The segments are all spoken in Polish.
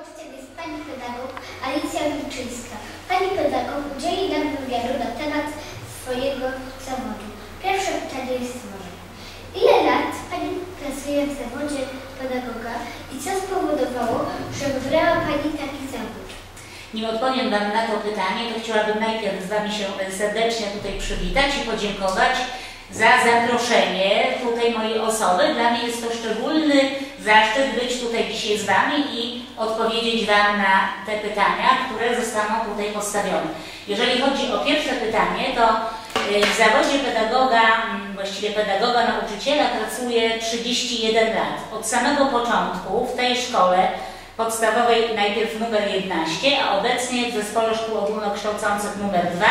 Gościem jest pani pedagog Alicja Wilczyńska. Pani pedagog udzieli nam wywiadu na temat swojego zawodu. Pierwsze pytanie jest może. Ile lat pani pracuje w zawodzie pedagoga i co spowodowało, że wybrała pani taki zawód? Nim odpowiem Wam na to pytanie, to chciałabym najpierw z Wami się serdecznie tutaj przywitać i podziękować za zaproszenie tutaj mojej osoby. Dla mnie jest to szczególny zaszczyt być tutaj dzisiaj z Wami i odpowiedzieć Wam na te pytania, które zostaną tutaj postawione. Jeżeli chodzi o pierwsze pytanie, to y, w zawodzie pedagoga, mm, właściwie pedagoga nauczyciela pracuję 31 lat. Od samego początku w tej szkole podstawowej najpierw numer 11, a obecnie w Zespole Szkół Ogólnokształcących numer 2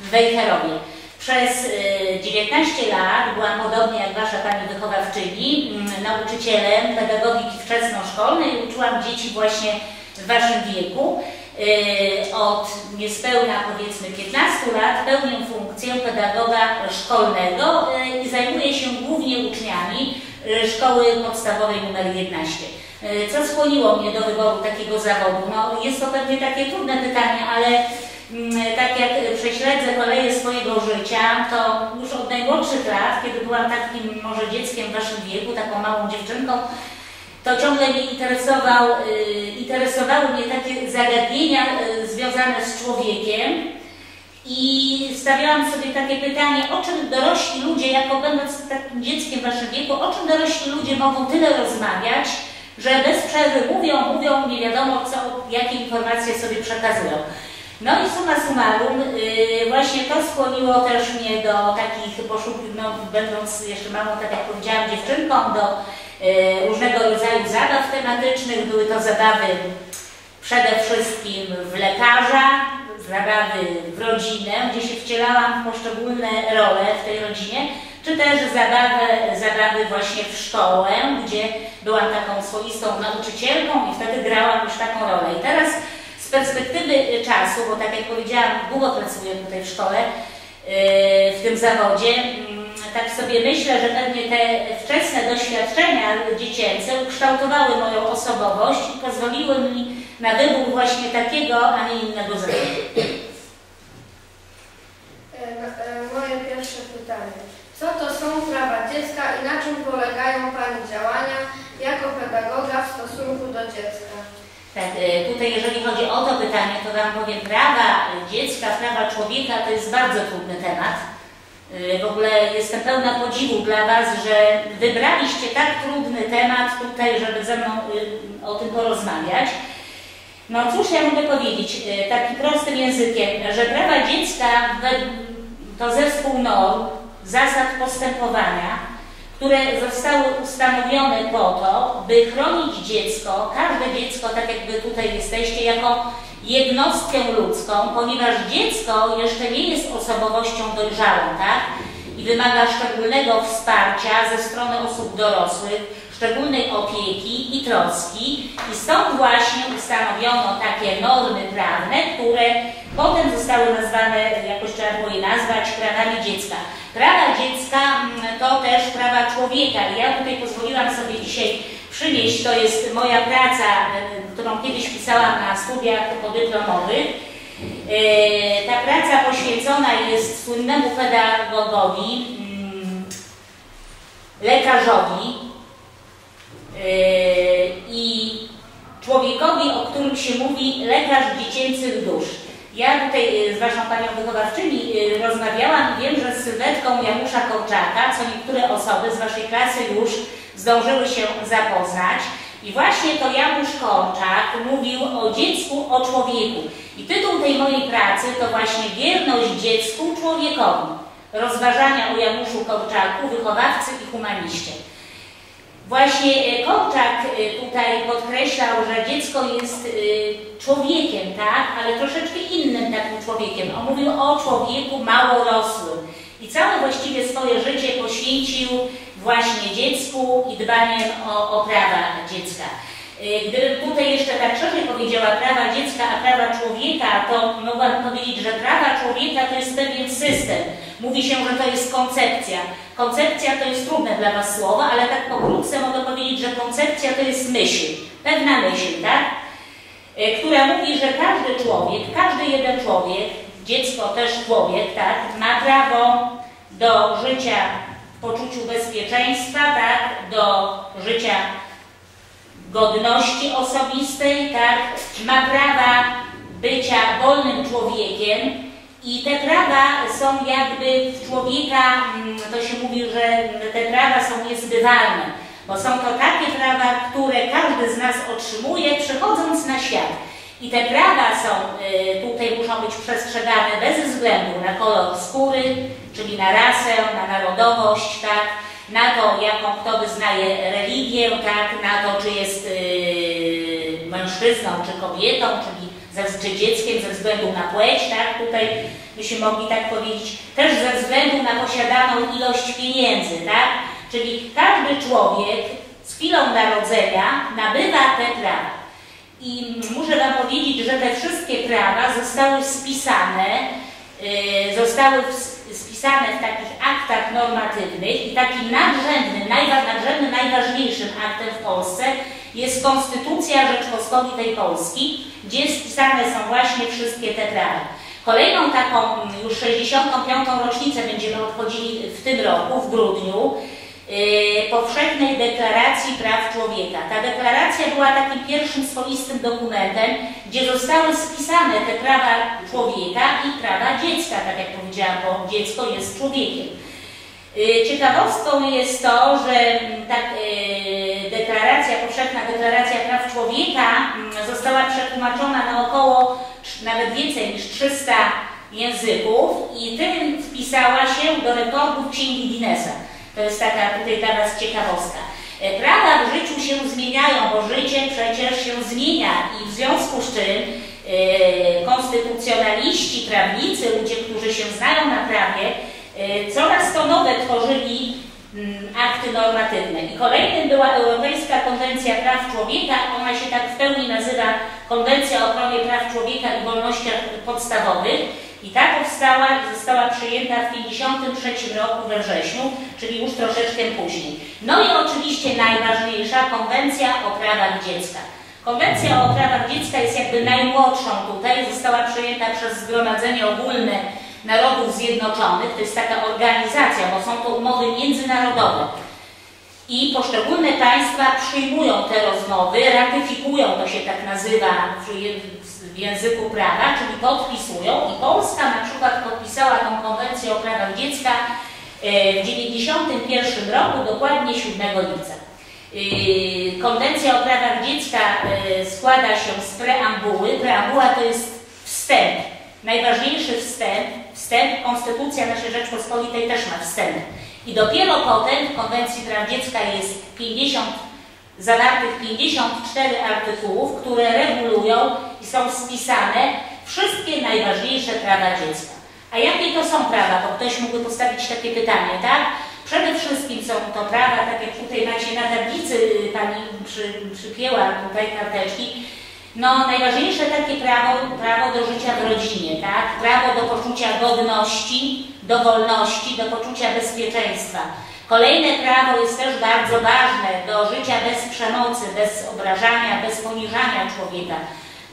w Wejherowie. Przez y, 19 lat byłam podobnie jak Wasza Pani wychowawczyni, mm, nauczycielem pedagogiki wczesnoszkolnej i uczyłam dzieci właśnie w Waszym wieku. Y, Od niespełna powiedzmy 15 lat pełnię funkcję pedagoga szkolnego y, i zajmuję się głównie uczniami y, szkoły podstawowej numer 11. Y, Co skłoniło mnie do wyboru takiego zawodu? No, jest to pewnie takie trudne pytanie, ale tak jak prześledzę koleje swojego życia, to już od najmłodszych lat, kiedy byłam takim może dzieckiem w waszym wieku, taką małą dziewczynką, to ciągle mnie interesował, y, interesowały mnie takie zagadnienia y, związane z człowiekiem i stawiałam sobie takie pytanie, o czym dorośli ludzie, jako będąc takim dzieckiem w waszym wieku, o czym dorośli ludzie mogą tyle rozmawiać, że bez przerwy mówią, mówią, nie wiadomo co, jakie informacje sobie przekazują. No i summa summarum, yy, właśnie to skłoniło też mnie do takich poszukiwań, no, będąc jeszcze małą, tak jak powiedziałam, dziewczynką, do yy, różnego rodzaju zabaw tematycznych. Były to zabawy przede wszystkim w lekarza, zabawy w rodzinę, gdzie się wcielałam w poszczególne role w tej rodzinie, czy też zabawy, zabawy właśnie w szkołę, gdzie byłam taką swoistą nauczycielką i wtedy grałam już taką rolę. I teraz perspektywy czasu, bo tak jak powiedziałam, długo pracuję tutaj w szkole, yy, w tym zawodzie, mm, tak sobie myślę, że pewnie te wczesne doświadczenia dziecięce ukształtowały moją osobowość i pozwoliły mi na wybór właśnie takiego, a nie innego zawodu. E, e, Moje pierwsze pytanie. Co to są prawa dziecka i na czym polegają Pani działania jako pedagoga w stosunku do dziecka? Tak, y, tutaj jeżeli chodzi o to pytanie, to Wam powiem, prawa dziecka, prawa człowieka to jest bardzo trudny temat. Y, W ogóle jestem pełna podziwu dla Was, że wybraliście tak trudny temat tutaj, żeby ze mną y, o tym porozmawiać. No cóż ja mogę powiedzieć, y, takim prostym językiem, że prawa dziecka to zespół norm, zasad postępowania, które zostały ustanowione po to, by chronić dziecko, każde dziecko, tak jak Wy tutaj jesteście, jako jednostkę ludzką, ponieważ dziecko jeszcze nie jest osobowością dojrzałą, tak? I wymaga szczególnego wsparcia ze strony osób dorosłych, szczególnej opieki i troski. I stąd właśnie ustanowiono takie normy prawne, które potem zostały nazwane, jakoś trzeba było je nazwać, prawami dziecka. Prawa dziecka mm, to też prawa człowieka. I ja tutaj pozwoliłam sobie dzisiaj przynieść, to jest moja praca, y, którą kiedyś pisałam na studiach podyplomowych. Y, Ta praca poświęcona jest słynnemu pedagogowi, mm, lekarzowi i człowiekowi, o którym się mówi lekarz dziecięcych dusz. Ja tutaj y, z Waszą Panią wychowawczyni y, rozmawiałam i wiem, że z sylwetką Janusza Korczaka, co niektóre osoby z Waszej klasy już zdążyły się zapoznać. I właśnie to Janusz Korczak mówił o dziecku, o człowieku. I tytuł tej mojej pracy to właśnie Wierność dziecku, człowiekowi. Rozważania o Januszu Korczaku, wychowawcy i humaniście. Właśnie e, Korczak e, tutaj podkreślał, że dziecko jest e, człowiekiem, tak, ale troszeczkę innym takim człowiekiem. On mówił o człowieku małorosłym i całe właściwie swoje życie poświęcił właśnie dziecku i dbaniem o, o prawa dziecka. Y, Gdybym tutaj jeszcze tak szerzej powiedziała prawa dziecka, a prawa człowieka, to mogłabym powiedzieć, że prawa człowieka to jest pewien system. Mówi się, że to jest koncepcja. Koncepcja to jest trudne dla Was słowo, ale tak pokrótce mogę powiedzieć, że koncepcja to jest myśl, pewna myśl, tak? e, która mówi, że każdy człowiek, każdy jeden człowiek, dziecko też człowiek, tak, ma prawo do życia w poczuciu bezpieczeństwa, tak, do życia godności osobistej, tak, ma prawa bycia wolnym człowiekiem i te prawa są jakby w człowieka, mm, to się mówi, że te prawa są niezbywalne, bo są to takie prawa, które każdy z nas otrzymuje przychodząc na świat. I te prawa są, y, tutaj muszą być przestrzegane bez względu na kolor skóry, czyli na rasę, na narodowość, tak, na to, jaką kto wyznaje religię, tak, na to, czy jest yy, mężczyzną, czy kobietą, czyli ze, czy dzieckiem ze względu na płeć, tak, tutaj byśmy mogli tak powiedzieć, też ze względu na posiadaną ilość pieniędzy, tak, czyli każdy człowiek z chwilą narodzenia nabywa te prawa. I muszę Wam powiedzieć, że te wszystkie prawa zostały spisane, yy, zostały spisane w takich normatywnych i takim nadrzędnym, nadrzędnym, najważniejszym aktem w Polsce jest Konstytucja Rzeczpospolitej Polski, gdzie spisane są właśnie wszystkie te prawa. Kolejną taką już 65. rocznicę będziemy obchodzili w tym roku, w grudniu, yy, powszechnej deklaracji praw człowieka. Ta deklaracja była takim pierwszym swoistym dokumentem, gdzie zostały spisane te prawa człowieka i prawa dziecka, tak jak powiedziałam, bo dziecko jest człowiekiem. Yy, ciekawostką jest to, że mm, ta yy, deklaracja, powszechna deklaracja praw człowieka mm, została przetłumaczona na około nawet więcej niż 300 języków i tym wpisała się do rekordów Księgi Guinnessa. To jest taka tutaj dla Was ciekawostka. E, prawa w życiu się zmieniają, bo życie przecież się zmienia i w związku z czym e, konstytucjonaliści, prawnicy, ludzie, którzy się znają na prawie, coraz to nowe tworzyli mm, akty normatywne. I kolejnym była Europejska Konwencja Praw Człowieka. Ona się tak w pełni nazywa Konwencja o ochronie praw człowieka i wolnościach podstawowych. I ta powstała i została przyjęta w 1953 roku we wrześniu, czyli już troszeczkę później. No i oczywiście najważniejsza konwencja o prawach dziecka. Konwencja o prawach dziecka jest jakby najmłodszą tutaj, została przyjęta przez Zgromadzenie Ogólne Narodów Zjednoczonych, to jest taka organizacja, bo są to umowy międzynarodowe. I poszczególne państwa przyjmują te rozmowy, ratyfikują, to się tak nazywa w języku prawa, czyli podpisują. I Polska na przykład podpisała tą konwencję o prawach dziecka e, w 1991 roku, dokładnie 7 lipca. E, konwencja o prawach dziecka e, składa się z preambuły. Preambuła to jest wstęp, najważniejszy wstęp. Wstęp, Konstytucja naszej Rzeczpospolitej też ma wstęp. I dopiero potem w Konwencji Praw Dziecka jest 50 zawartych 54 artykułów, które regulują i są spisane wszystkie najważniejsze prawa dziecka. A jakie to są prawa? Bo ktoś mógłby postawić takie pytanie, tak? Przede wszystkim są to prawa, tak jak tutaj macie na tablicy, y, pani przy, przypięła tutaj karteczki, no najważniejsze takie prawo, prawo do życia w rodzinie, tak? Prawo do poczucia godności, do wolności, do poczucia bezpieczeństwa Kolejne prawo jest też bardzo ważne do życia bez przemocy, bez obrażania, bez poniżania człowieka.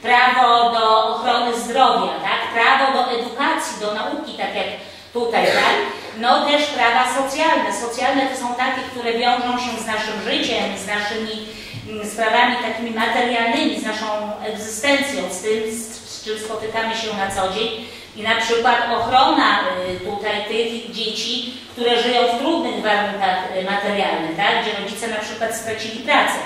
Prawo do ochrony zdrowia, tak? prawo do edukacji, do nauki, tak jak tutaj, tak? No też prawa socjalne. Socjalne to są takie, które wiążą się z naszym życiem, z naszymi sprawami takimi materialnymi, z naszą egzystencją, z tym, z czym spotykamy się na co dzień. I na przykład ochrona y, tutaj tych dzieci, które żyją w trudnych warunkach y, materialnych, tak? gdzie rodzice na przykład stracili pracę.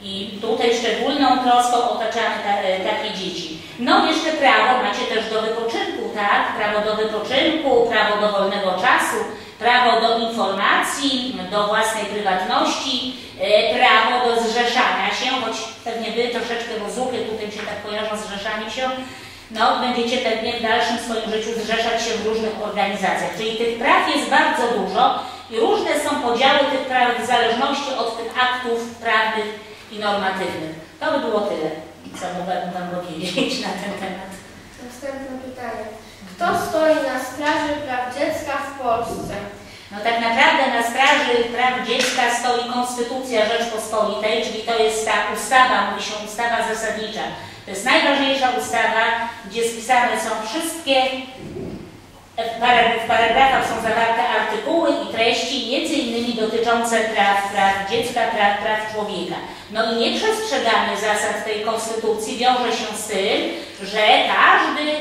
I tutaj szczególną troską otaczamy ta, y, takie dzieci. No jeszcze prawo macie też do wypoczynku, tak? Prawo do wypoczynku, prawo do wolnego czasu, prawo do informacji, do własnej prywatności, prawo do zrzeszania się, choć pewnie wy troszeczkę rozuchy tutaj się tak kojarzą zrzeszaniem się, no, będziecie pewnie w dalszym swoim życiu zrzeszać się w różnych organizacjach. Czyli tych praw jest bardzo dużo i różne są podziały tych praw w zależności od tych aktów prawnych i normatywnych. To by było tyle, co mogłabym Wam powiedzieć na ten temat. Następne pytanie. Kto stoi na straży praw dziecka w Polsce? No tak naprawdę na straży praw dziecka stoi Konstytucja Rzeczpospolitej, czyli to jest ta ustawa, mówi się ustawa zasadnicza To jest najważniejsza ustawa, gdzie spisane są wszystkie w parag- w paragrafach są zawarte artykuły i treści, między innymi dotyczące praw, praw dziecka, praw, praw człowieka. No i nieprzestrzeganie zasad tej konstytucji wiąże się z tym, że każdy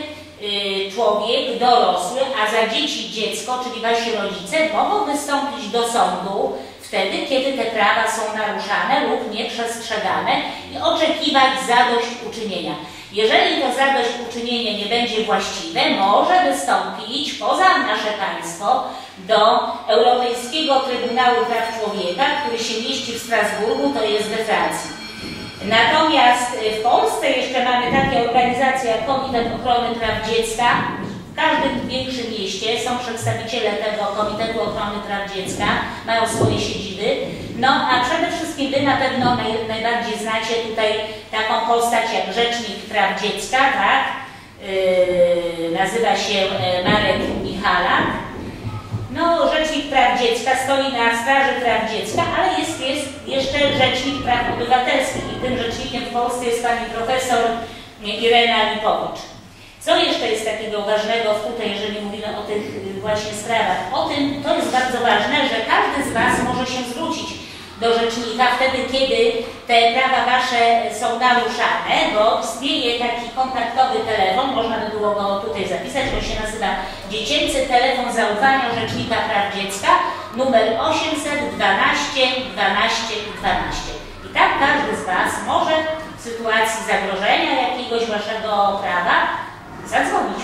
człowiek dorosły, a za dzieci dziecko, czyli wasi rodzice, mogą wystąpić do sądu wtedy, kiedy te prawa są naruszane lub nieprzestrzegane i oczekiwać zadośćuczynienia. Jeżeli to zadośćuczynienie nie będzie właściwe, może wystąpić poza nasze państwo do Europejskiego Trybunału Praw Człowieka, który się mieści w Strasburgu, to jest we Francji. Natomiast y, w Polsce jeszcze mamy takie organizacje jak Komitet Ochrony Praw Dziecka. W każdym większym mieście są przedstawiciele tego Komitetu Ochrony Praw Dziecka, mają swoje siedziby. No a przede wszystkim Wy na pewno naj, najbardziej znacie tutaj taką postać jak Rzecznik Praw Dziecka, tak? Yy, nazywa się e, Marek Michalak. No, Rzecznik Praw Dziecka stoi na straży praw dziecka, ale jest, jest jeszcze Rzecznik Praw Obywatelskich i tym rzecznikiem w Polsce jest pani profesor Irena Lipowicz. Co jeszcze jest takiego ważnego tutaj, jeżeli mówimy o tych y, właśnie sprawach? O tym, to jest bardzo ważne, że każdy z Was może się zwrócić do rzecznika wtedy, kiedy te prawa Wasze są naruszane, bo istnieje taki kontaktowy telefon, można by było go tutaj zapisać, on się nazywa Dziecięcy Telefon Zaufania Rzecznika Praw Dziecka, numer 812 12 12. I tak każdy z Was może w sytuacji zagrożenia jakiegoś Waszego prawa zadzwonić?